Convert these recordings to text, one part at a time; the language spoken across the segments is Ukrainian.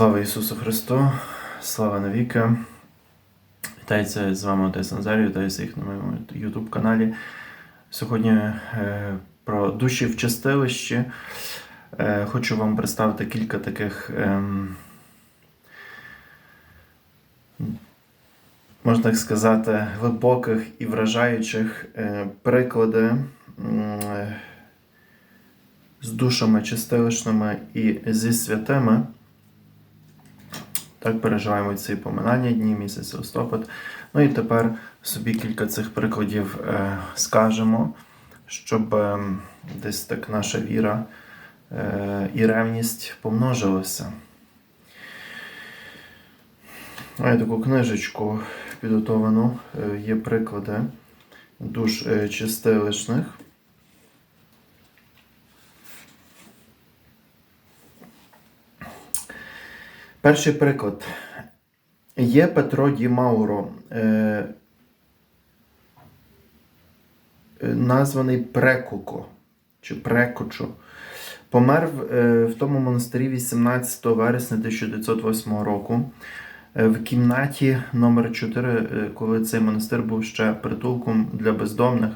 Слава Ісусу Христу, слава навіки. Вітається з вами Отець Назарій, вітаю всіх на моєму YouTube каналі. Сьогодні е, про душі в чистилищі. Е, хочу вам представити кілька таких, ем, можна так сказати, глибоких і вражаючих е, приклади е, з душами чистилищними і зі святими. Так переживаємо ці поминання дні місяця листопад. Ну і тепер собі кілька цих прикладів е, скажемо, щоб е, десь так наша віра е, і ревність помножилися. Маю таку книжечку підготовану, е, є приклади душ е, чистилищних. Перший приклад. Є Петро Ді Мауро, е, е, названий Прекуко чи Прекучо. Помер в, е, в тому монастирі 18 вересня 1908 року. е, В кімнаті номер 4 е, коли цей монастир був ще притулком для бездомних,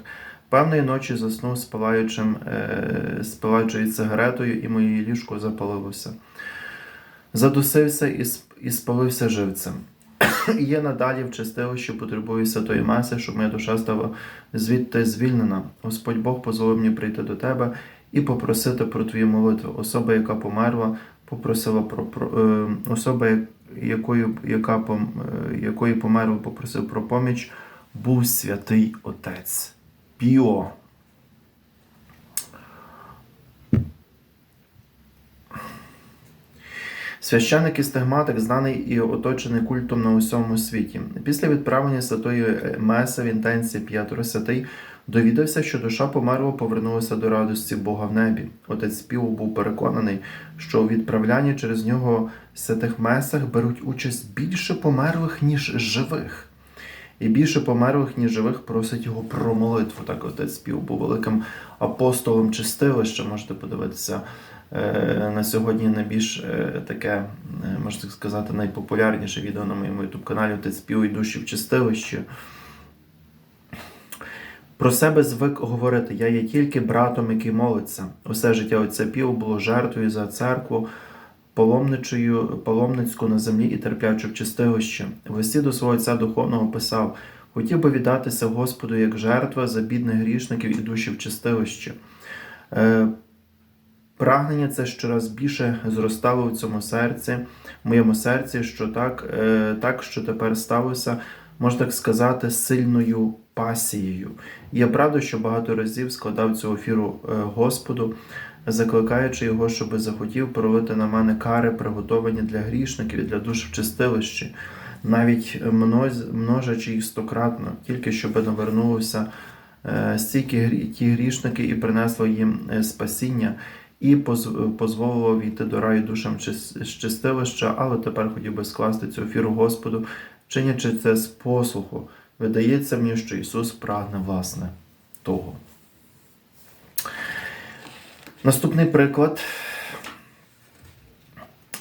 певної ночі заснув спалаючим, е, спалаючою цигаретою, і моє ліжко запалилося. Задусився і, і спалився живцем. Я надалі в чистилищі потребую святої маси, щоб моя душа стала звідти звільнена. Господь Бог дозволив мені прийти до тебе і попросити про твою молитву. Особа, яка померла, попросила про, про е, особа, якою, яка, пом- е, якої померла, попросив про поміч, був святий Отець. Піо. Священник і стигматик знаний і оточений культом на усьому світі. Після відправлення святої Меси в інтенції П'ятро Святий довідався, що душа померлого повернулася до радості Бога в небі. Отець Піо був переконаний, що у відправлянні через нього святих месах беруть участь більше померлих, ніж живих. І більше померлих, ніж живих, просить його про молитву. Так отець Піо був великим апостолом чистилища. Можете подивитися на сьогодні найбільш е, таке, е, можна так сказати, найпопулярніше відео на моєму youtube каналі Отець Піо і душі в чистилищі. Про себе звик говорити: я є тільки братом, який молиться. Усе життя отця Піо було жертвою за церкву, паломничою, паломницьку на землі і терплячу в чистилищі. В листі до свого отця духовного писав: хотів би віддатися Господу як жертва за бідних грішників і душі в чистилищі. Прагнення це щораз більше зростало в цьому серці, в моєму серці, що так, е, так, що тепер сталося, можна так сказати, сильною пасією. Я правда, що багато разів складав цю ефіру е, Господу, закликаючи його, щоб захотів пролити на мене кари, приготовані для грішників і для душ в чистилищі, навіть множачи їх стократно, тільки щоб навернулося е, стільки ті грішники і принесло їм спасіння і позволило війти до раю душам з чистилища, але тепер хотів би скласти цю ефіру Господу, чинячи це з послуху. Видається мені, що Ісус прагне власне того. Наступний приклад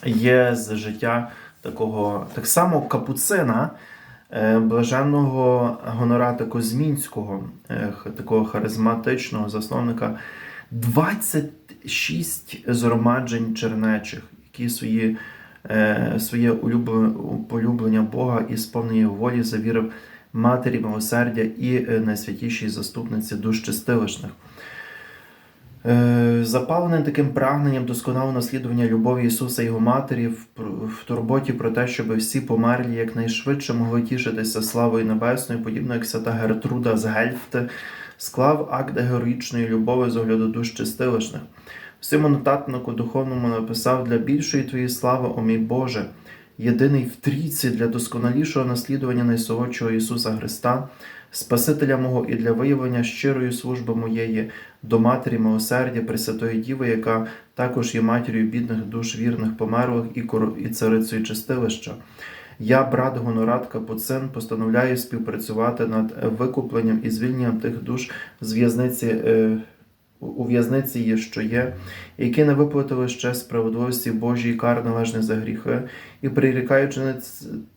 є з життя такого так само капуцина, е, блаженного Гонората Козмінського, е, такого харизматичного засновника 26 згромаджень чернечих, які свої, е, своє полюблення Бога і сповнення волі завірив Матері милосердя і е, найсвятішій заступниці душ чистилищних. Е, Запалений таким прагненням досконалого наслідування любові Ісуса і Його Матері в турботі про те, щоб всі померлі якнайшвидше могли тішитися славою небесною, подібно як свята Гертруда з Гельфти, склав акт героїчної любові з огляду душ чистилищних. В цьому нотатнику духовному написав для більшої твоєї слави, о мій Боже, єдиний в трійці для досконалішого наслідування найсолодшого Ісуса Христа, Спасителя мого і для виявлення щирої служби моєї до Матері милосердя Пресвятої Діви, яка також є матір'ю бідних душ вірних померлих і, і царицею чистилища. Я, брат Гонорат Капуцин, постановляю співпрацювати над викупленням і звільненням тих душ з в'язниці е, у- в'язниці є, що є, які не виплатили ще справедливості Божої кар належних за гріхи, і прирікають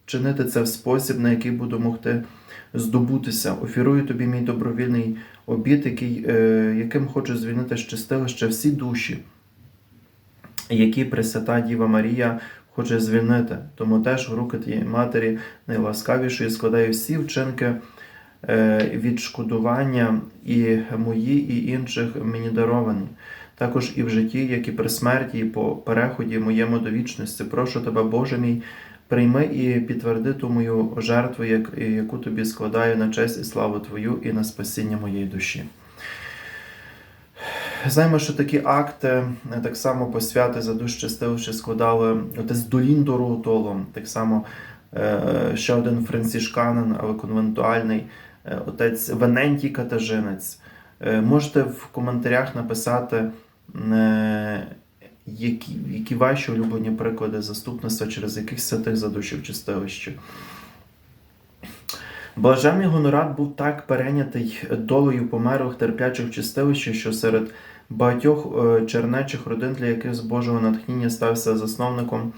чинити, це в спосіб, на який буду могти здобутися. Офірую тобі мій добровільний обід, який, е, яким хочу звільнити з чистилища всі душі, які Пресвята Діва Марія хоче звільнити. Тому теж руки тієї матері найласкавішої складаю всі вчинки е, відшкодування і мої, і інших мені даровані. Також і в житті, як і при смерті, і по переході моєму до вічності. Прошу тебе, Боже мій, прийми і підтверди ту мою жертву, яку тобі складаю на честь і славу Твою і на спасіння моєї душі. Знаємо, що такі акти, е, так само посвяти за душ чистилище складали отець Доліндо Роутолом, так само е, ще один францішканин, але конвентуальний, е, отець Венентій Катажинець. Можете в коментарях написати, які, які ваші улюблені приклади заступництва, через яких святих за душі в чистилищі. Блаженний гонорат був так перейнятий долею померлих терплячих в чистилищі, що серед багатьох е, чернечих родин, для яких з Божого натхнення стався засновником,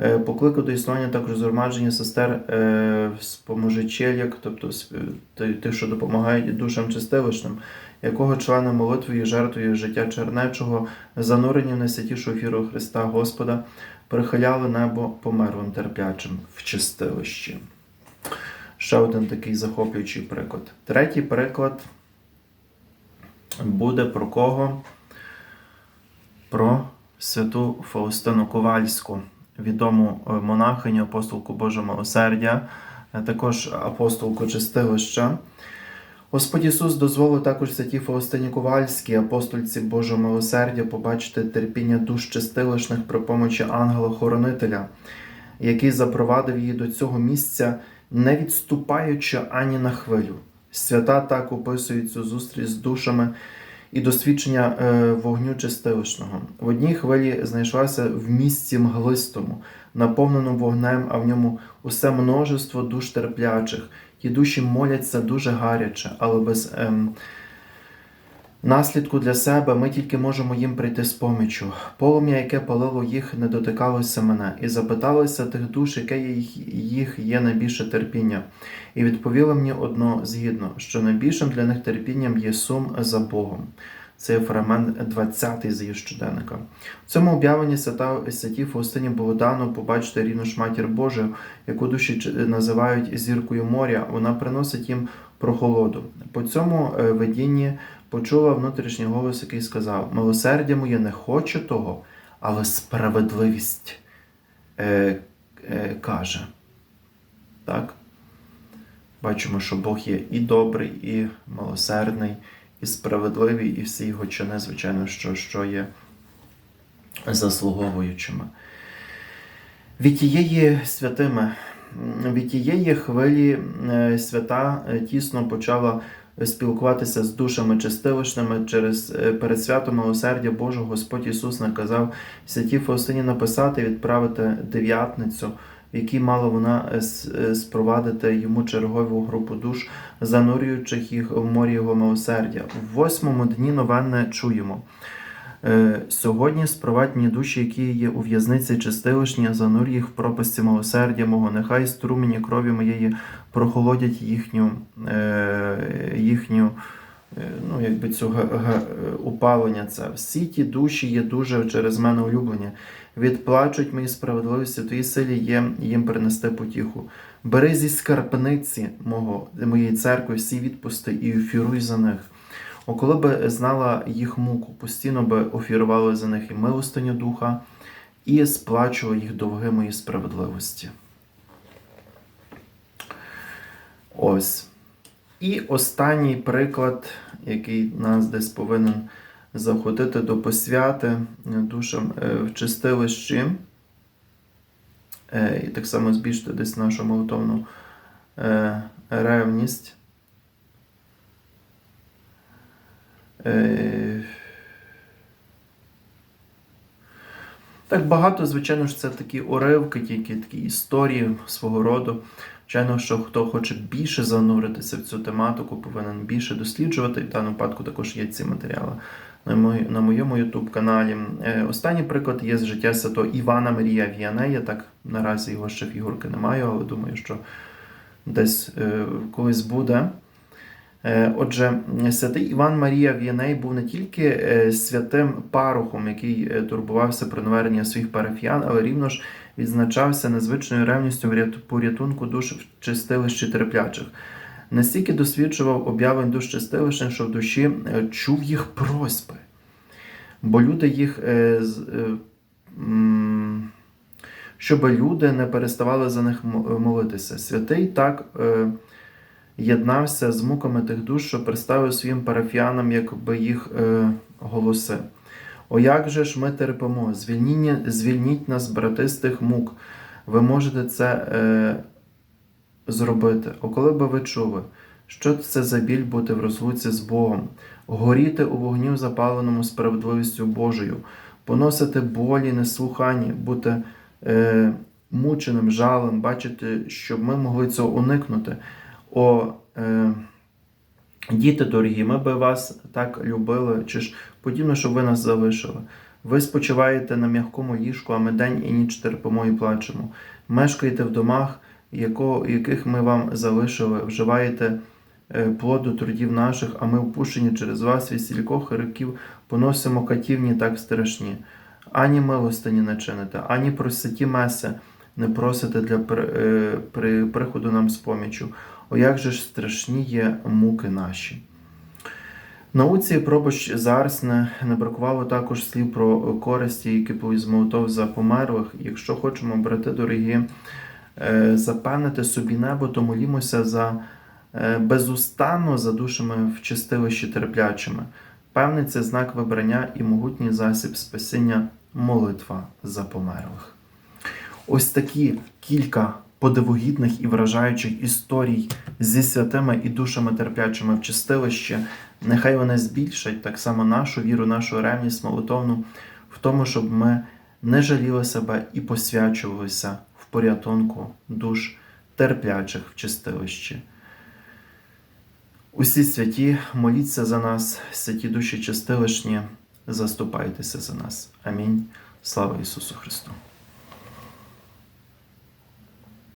е, покликав до існування також згромадження сестер е, споможичельок, тобто сп- тих, що допомагають душам чистилищним, якого члени молитвою жертвою життя чернечого, занурені в найсвятішу ефіру Христа Господа, прихиляли небо померлим терплячим в чистилищі. Ще один такий захоплюючий приклад. Третій приклад буде про кого? Про святу Фаустину Ковальську, відому е, монахиню, апостолку Божого милосердя, е, також апостолку чистилища. Господь Ісус дозволив також святій Фаустині Ковальській, апостольці Божого милосердя, побачити терпіння душ чистилищних при помочі ангела-хоронителя, який запровадив її до цього місця, не відступаючи ані на хвилю. Свята так описують цю зустріч з душами і досвідчення е, вогню чистилищного. В одній хвилі знайшлася в місці мглистому, наповненому вогнем, а в ньому усе множество душ терплячих. Ті душі моляться дуже гаряче, але без ем, наслідку для себе ми тільки можемо їм прийти з помічю. Полум'я, яке палило їх, не дотикалося мене, і запиталося тих душ, яке їх, є найбільше терпіння. І відповіли мені одно згідно, що найбільшим для них терпінням є сум за Богом. Це фрагмент 20 з її щоденника. В цьому об'явленні свята святі Фаустині було дано побачити рівну ж матір Божу, яку душі називають зіркою моря. Вона приносить їм прохолоду. По цьому е, видінні почула внутрішній голос, який сказав: Милосердя моє не хоче того, але справедливість е, е, каже. Так? Бачимо, що Бог є і добрий, і милосердний, і справедливий, і всі його чини, звичайно, що, що є заслуговуючими. Від тієї святими, від тієї хвилі е, свята е, тісно почала спілкуватися з душами чистилищними через е, перед святом милосердя Божого Господь Ісус наказав святій Фаустині написати і відправити дев'ятницю, в якій мала вона е, е, спровадити йому чергову групу душ, занурюючих їх в морі його милосердя. В восьмому дні новенне чуємо. Е, Сьогодні спровадь мені душі, які є у в'язниці чистилищні, занурь їх в пропасті милосердя мого, нехай струмені крові моєї прохолодять їхню, їхню ну, якби га- га- е. Це. Всі ті душі є дуже через мене улюблені. Відплачуть мої справедливості, в твоїй силі є їм принести потіху. Бери зі скарбниці мого, моєї церкви всі відпусти і офіруй за них. О, коли би знала їх муку, постійно би офірували за них і милостиню духа, і сплачувала їх довги мої справедливості. Ось. І останній приклад, який нас десь повинен заходити до посвяти душам е, в чистилищі, е, і так само збільшити десь нашу молитовну е, ревність. Е, Так багато, звичайно ж, це такі уривки, тільки такі історії свого роду. Звичайно, що хто хоче більше зануритися в цю тематику, повинен більше досліджувати. І в даному випадку також є ці матеріали на моєму YouTube каналі. Е, Останній приклад є з життя Сато Івана Марія Віанея. Так наразі його ще фігурки немає, але думаю, що десь е, колись буде. Е, Отже, святий Іван Марія Віаней був не тільки е, святим парохом, який е, турбувався про навернення своїх парафіян, але рівно ж відзначався незвичною ревністю в порятунку душ в чистилищі терплячих. Настільки досвідчував об'явлень душ чистилища, що в душі чув їх просьби. Бо люди їх. щоб люди не переставали за них молитися. Святий так єднався з муками тих душ, що представив своїм парафіянам, якби їх е, голоси. О, як же ж ми терпимо? Звільніть, звільніть нас, брати, з тих мук. Ви можете це е, зробити. О, коли би ви чули, що це за біль бути в розлуці з Богом, горіти у вогню запаленому справедливістю Божою, поносити болі, неслухані, бути е, мученим, жалем, бачити, щоб ми могли цього уникнути. О, е, діти дорогі, ми би вас так любили, чи ж подібно, щоб ви нас залишили. Ви спочиваєте на м'якому ліжку, а ми день і ніч терпимо і плачемо. Мешкаєте в домах, яко, яких ми вам залишили, вживаєте е, плоду трудів наших, а ми впущені через вас від стількох років поносимо катівні так страшні. Ані милостині не чините, ані проситі меси не просите для при, е, при приходу нам з помічю. О, як же ж страшні є муки наші. Науці пробощ зараз не, бракувало також слів про користі, які повіз молотов за померлих. Якщо хочемо, брати дорогі, е, запевнити собі небо, то молімося за е, безустанно за душами в чистилищі терплячими. Певний це знак вибрання і могутній засіб спасіння молитва за померлих. Ось такі кілька подивогідних і вражаючих історій зі святими і душами терплячими в чистилищі. Нехай вони збільшать так само нашу віру, нашу ревність молитовну в тому, щоб ми не жаліли себе і посвячувалися в порятунку душ терплячих в чистилищі. Усі святі, моліться за нас, святі душі чистилищні, заступайтеся за нас. Амінь. Слава Ісусу Христу!